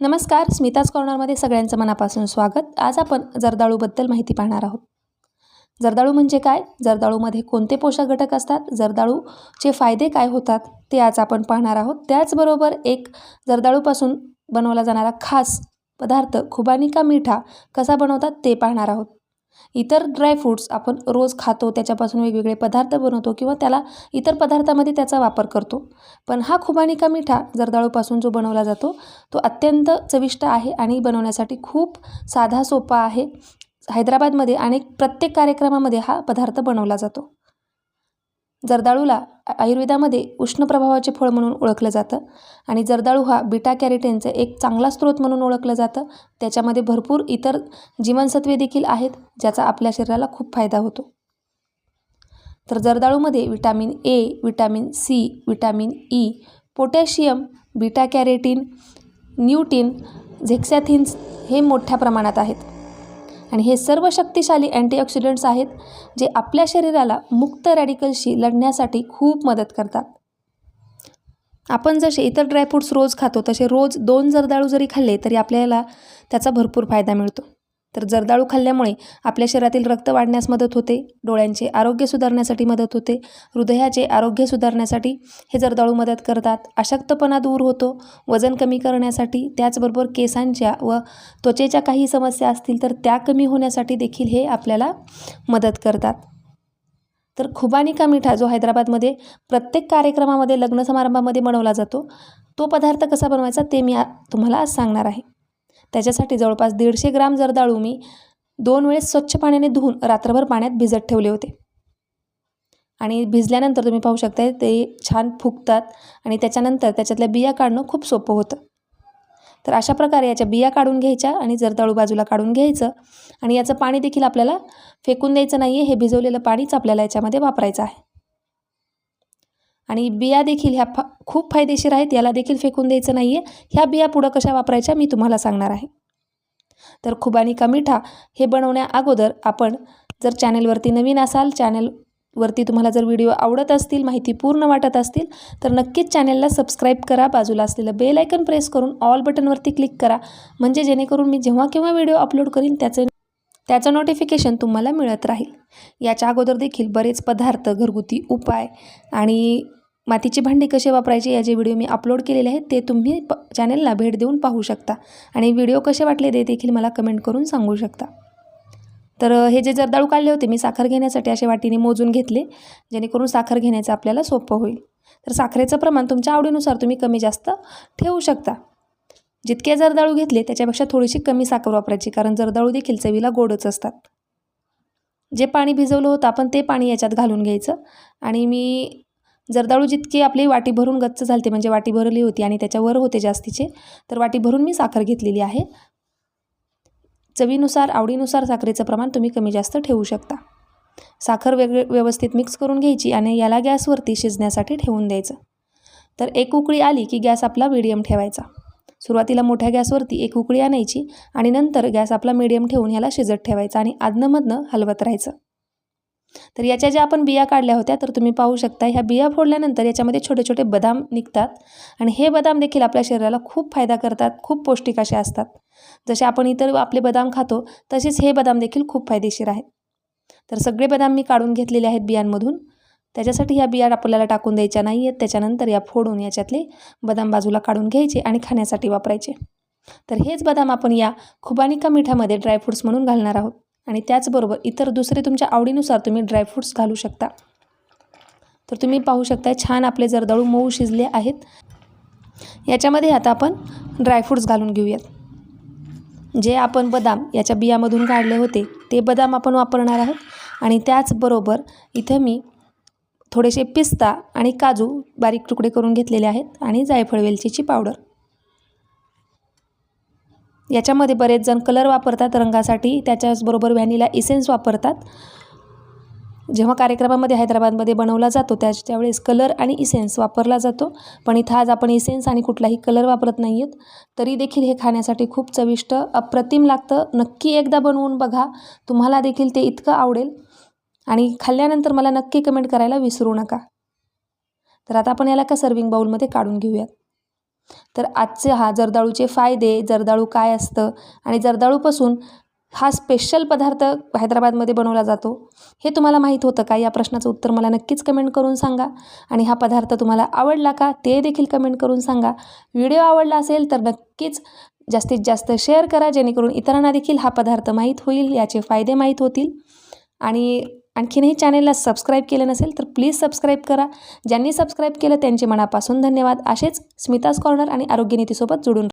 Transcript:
नमस्कार स्मिताज कॉर्नरमध्ये सगळ्यांचं मनापासून स्वागत. आज आपण जर्दाळूबद्दल माहिती पाहणार आहोत. जर्दाळू म्हणजे काय? जर्दाळूमध्ये कोणते पोषक घटक असतात? जर्दाळूचे फायदे काय होतात? ते आज आपण पाहणार आहोत. त्याचबरोबर एक जर्दाळूपासून बनवला जाणारा खास पदार्थ खुबानिका मिठा कसा बनवतात ते पाहणार आहोत. इतर ड्रायफ्रूट्स आपण रोज खातो त्याच्यापासून वेगवेगळे पदार्थ बनवतो किंवा त्याला इतर पदार्थामध्ये त्याचा वापर करतो. पण हा खुबानिका मिठा जर्दाळूपासून जो बनवला जातो तो अत्यंत चविष्ट आहे आणि बनवण्यासाठी खूप साधा सोपा आहे. हैदराबादमध्ये अनेक प्रत्येक कार्यक्रमामध्ये हा पदार्थ बनवला जातो. जर्दाळूला आयुर्वेदामध्ये उष्ण प्रभावाचे फळ म्हणून ओळखलं जातं आणि जर्दाळू हा बिटा कॅरेटेनचं एक चांगला स्रोत म्हणून ओळखलं जातं. त्याच्यामध्ये भरपूर इतर जीवनसत्वे देखील आहेत ज्याचा आपल्या शरीराला खूप फायदा होतो. तर जर्दाळूमध्ये vitamin A vitamin C vitamin E potassium beta carotene lutein zeaxanthins हे मोठ्या प्रमाणात आहेत. आणि हे सर्व शक्तिशाली अँटीऑक्सिडंट्स आहेत जे आपल्या शरीराला मुक्त रॅडिकल्सशी लढण्यासाठी खूप मदत करतात. आपण जसे इतर ड्रायफ्रूट्स रोज खातो तसे रोज दोन जर्दाळू जरी खाल्ले तरी आपल्याला त्याचा भरपूर फायदा मिळतो. तर जर्दाळू खाल्ल्यामुळे आपल्या शरीरातील रक्त वाढण्यास मदत होते डोळ्यांचे आरोग्य सुधारण्यासाठी मदत होते हृदयाचे आरोग्य सुधारण्यासाठी हे जर्दाळू मदत करतात. अशक्तपणा दूर होतो वजन कमी करण्यासाठी त्याचबरोबर केसांच्या व त्वचेच्या काही समस्या असतील तर त्या कमी होण्यासाठी देखील हे आपल्याला मदत करतात. तर खुबानिका मिठा जो हैदराबादमध्ये प्रत्येक कार्यक्रमामध्ये लग्न समारंभामध्ये बनवला जातो तो पदार्थ कसा बनवायचा ते मी तुम्हाला आज सांगणार आहे. त्याच्यासाठी जवळपास दीडशे ग्राम जर्दाळू मी दोन वेळेस स्वच्छ पाण्याने धुवून रात्रभर पाण्यात भिजत ठेवले होते. आणि भिजल्यानंतर तुम्ही पाहू शकता ते छान फुगतात आणि त्याच्यानंतर त्याच्यातल्या बिया काढणं खूप सोपं होतं. तर अशा प्रकारे याच्या बिया काढून घ्यायच्या आणि जर्दाळू बाजूला काढून घ्यायचं आणि याचं पाणी देखील आपल्याला फेकून द्यायचं नाही आहे हे भिजवलेलं पाणीच आपल्याला याच्यामध्ये वापरायचं आहे. आणि बिया देखील ह्या फा खूप फायदेशीर आहेत याला देखील फेकून द्यायचं नाही आहे ह्या बिया पुढं कशा वापरायच्या मी तुम्हाला सांगणार आहे. तर खुबानी का मिठा हे बनवण्या अगोदर आपण जर चॅनेलवरती नवीन असाल चॅनेलवरती तुम्हाला जर व्हिडिओ आवडत असतील माहिती पूर्ण वाटत असतील तर नक्कीच चॅनेलला सबस्क्राईब करा. बाजूला असलेलं बेल आयकन प्रेस करून ऑल बटनवरती क्लिक करा. म्हणजे जेणेकरून मी जेव्हा केव्हा व्हिडिओ अपलोड करीन त्याचं त्याचं नोटिफिकेशन तुम्हाला मिळत राहील. याच्या अगोदर देखील बरेच पदार्थ घरगुती उपाय आणि मातीची भांडी कसे वापरायचे याचे व्हिडिओ मी अपलोड केलेले आहेत ते तुम्ही प चॅनेलला भेट देऊन पाहू शकता. आणि व्हिडिओ कसे वाटले ते देखील मला कमेंट करून सांगू शकता. तर हे जे जर्दाळू काढले होते मी साखर घेण्यासाठी असे वाटीने मोजून घेतले जेणेकरून साखर घेण्याचं आपल्याला सोपं होईल. तर साखरेचं प्रमाण तुमच्या आवडीनुसार तुम्ही कमी जास्त ठेवू शकता. जितके जर्दाळू घेतले त्याच्यापेक्षा थोडीशी कमी साखर वापरायची कारण जर्दाळू देखील चवीला गोडच असतात. जे पाणी भिजवलं होतं आपण ते पाणी याच्यात घालून घ्यायचं. आणि मी जर्दाळू जितकी आपली वाटी भरून गच्च झालते म्हणजे वाटी भरली होती आणि त्याच्यावर होते जास्तीचे तर वाटी भरून मी साखर घेतलेली आहे. चवीनुसार आवडीनुसार साखरेचं प्रमाण तुम्ही कमी जास्त ठेवू शकता. साखर वेगळे व्यवस्थित मिक्स करून घ्यायची आणि याला गॅसवरती शिजण्यासाठी ठेवून द्यायचं. तर एक उकळी आली की गॅस आपला मिडियम ठेवायचा. सुरुवातीला मोठ्या गॅसवरती एक उकळी आणायची आणि नंतर गॅस आपला मिडियम ठेवून ह्याला शिजत ठेवायचा आणि आदनंमधनं हलवत राहायचं. तर याच्या ज्या आपण बिया काढल्या होत्या तर तुम्ही पाहू शकता ह्या बिया फोडल्यानंतर याच्यामध्ये छोटे छोटे बदाम निघतात. आणि हे बदाम देखील आपल्या शरीराला खूप फायदा करतात खूप पौष्टिक असे असतात. जसे आपण इतर आपले बदाम खातो तसेच हे बदाम देखील खूप फायदेशीर आहेत. तर सगळे बदाम मी काढून घेतलेले आहेत बियांमधून. त्याच्यासाठी ह्या बिया आपल्याला टाकून द्यायच्या नाही आहेत त्याच्यानंतर या फोडून याच्यातले बदाम बाजूला काढून घ्यायचे आणि खाण्यासाठी वापरायचे. तर हेच बदाम आपण या खुबानिका मिठामध्ये ड्रायफ्रूट्स म्हणून घालणार आहोत. आणि त्याचबरोबर इतर दुसरे तुमच्या आवडीनुसार तुम्ही ड्रायफ्रूट्स घालू शकता. तर तुम्ही पाहू शकता छान आपले जर्दाळू मऊ शिजले आहेत. याच्यामध्ये आता आपण ड्रायफ्रूट्स घालून घेऊयात. जे आपण बदाम याच्या बियामधून काढले होते ते बदाम आपण वापरणार आहोत. आणि त्याचबरोबर इथं मी थोडेसे पिस्ता आणि काजू बारीक तुकडे करून घेतलेले आहेत आणि जायफळ वेलचीची पावडर. याच्यामध्ये बरेच जण कलर वापरतात रंगासाठी त्याच्याचबरोबर व्हॅनिला इसेन्स वापरतात. जेव्हा कार्यक्रमामध्ये हैदराबादमध्ये बनवला जातो त्याच्या वेळेस कलर आणि इसेन्स वापरला जातो. पण इथं आज आपण इसेन्स आणि कुठलाही कलर वापरत नाही आहेत तरी देखील हे खाण्यासाठी खूप चविष्ट अप्रतिम लागतं. नक्की एकदा बनवून बघा. तुम्हाला देखील ते इतकं आवडेल. आणि खाल्ल्यानंतर मला नक्की कमेंट करायला विसरू नका. तर आता आपण याला का सर्विंग बाऊलमध्ये काढून घेऊयात. तर आजचे हा जर्दाळूचे फायदे जर्दाळू काय असतं आणि जर्दाळूपासून हा स्पेशल पदार्थ हैदराबादमध्ये बनवला जातो हे तुम्हाला माहीत होतं का? या प्रश्नाचं उत्तर मला नक्कीच कमेंट करून सांगा. आणि हा पदार्थ तुम्हाला आवडला का? ते देखील कमेंट करून सांगा. व्हिडिओ आवडला असेल तर नक्कीच जास्तीत जास्त शेअर करा जेणेकरून इतरांना देखील हा पदार्थ माहीत होईल याचे फायदे माहीत होतील. आणि आणखीनही चॅनेलला सबस्क्राईब केलं नसेल तर प्लीज सबस्क्राईब करा. ज्यांनी सबस्क्राईब केलं त्यांचे मनापासून धन्यवाद. असेच स्मिताज कॉर्नर आणि आरोग्यनीतीसोबत जोडून